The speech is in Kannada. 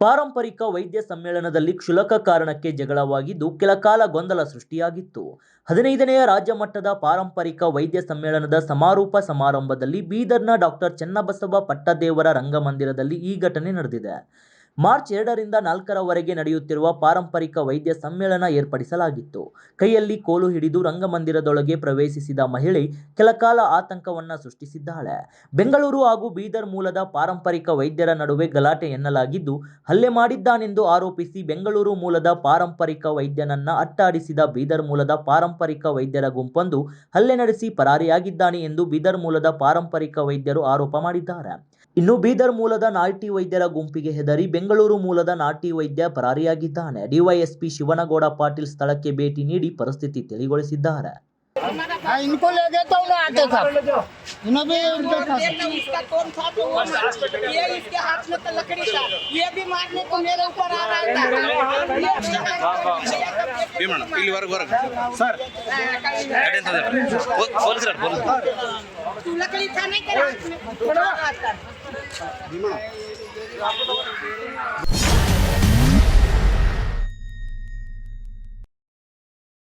ಪಾರಂಪರಿಕ ವೈದ್ಯ ಸಮ್ಮೇಳನದಲ್ಲಿ ಕ್ಷುಲಕ ಕಾರಣಕ್ಕೆ ಜಗಳವಾಗಿದ್ದು ಕೆಲ ಕಾಲ ಗೊಂದಲ ಸೃಷ್ಟಿಯಾಗಿತ್ತು. ಹದಿನೈದನೆಯ ರಾಜ್ಯ ಮಟ್ಟದ ಪಾರಂಪರಿಕ ವೈದ್ಯ ಸಮ್ಮೇಳನದ ಸಮಾರೋಪ ಸಮಾರಂಭದಲ್ಲಿ ಬೀದರ್ನ ಡಾಕ್ಟರ್ ಚನ್ನಬಸವ ಪಟ್ಟದೇವರ ರಂಗಮಂದಿರದಲ್ಲಿ ಈ ಘಟನೆ ನಡೆದಿದೆ. ಮಾರ್ಚ್ ಎರಡರಿಂದ ನಾಲ್ಕರವರೆಗೆ ನಡೆಯುತ್ತಿರುವ ಪಾರಂಪರಿಕ ವೈದ್ಯ ಸಮ್ಮೇಳನ ಏರ್ಪಡಿಸಲಾಗಿತ್ತು. ಕೈಯಲ್ಲಿ ಕೋಲು ಹಿಡಿದು ರಂಗಮಂದಿರದೊಳಗೆ ಪ್ರವೇಶಿಸಿದ ಮಹಿಳೆ ಕೆಲಕಾಲ ಆತಂಕವನ್ನ ಸೃಷ್ಟಿಸಿದ್ದಾಳೆ. ಬೆಂಗಳೂರು ಹಾಗೂ ಬೀದರ್ ಮೂಲದ ಪಾರಂಪರಿಕ ವೈದ್ಯರ ನಡುವೆ ಗಲಾಟೆ ಎನ್ನಲಾಗಿದ್ದು, ಹಲ್ಲೆ ಮಾಡಿದ್ದಾನೆಂದು ಆರೋಪಿಸಿ ಬೆಂಗಳೂರು ಮೂಲದ ಪಾರಂಪರಿಕ ವೈದ್ಯನನ್ನ ಅಟ್ಟಾಡಿಸಿದ ಬೀದರ್ ಮೂಲದ ಪಾರಂಪರಿಕ ವೈದ್ಯರ ಗುಂಪೊಂದು ಹಲ್ಲೆ ನಡೆಸಿ ಪರಾರಿಯಾಗಿದ್ದಾನೆ ಎಂದು ಬೀದರ್ ಮೂಲದ ಪಾರಂಪರಿಕ ವೈದ್ಯರು ಆರೋಪ ಮಾಡಿದ್ದಾರೆ. ಇನ್ನು ಬೀದರ್ ಮೂಲದ ನಾಟಿ ವೈದ್ಯರ ಗುಂಪಿಗೆ ಹೆದರಿ ಬೆಂಗಳೂರು ಮೂಲದ ನಾಟಿ ವೈದ್ಯ ಪರಾರಿಯಾಗಿದ್ದಾನೆ. ಡಿವೈಎಸ್ಪಿ ಶಿವನಗೌಡ ಪಾಟೀಲ್ ಸ್ಥಳಕ್ಕೆ ಭೇಟಿ ನೀಡಿ ಪರಿಸ್ಥಿತಿ ತಿಳಿಗೊಳಿಸಿದ್ದಾರೆ. ಭೀಮಣ್ಣ ಇಲ್ಲಿ ಹೊರಗೆ ಹೊರಗೆ ಸರ್. ಕಡೆ ಅಂತ ಪೊಲೀಸರ. ಪೊಲೀಸ್ ಭೀಮಣ್ಣ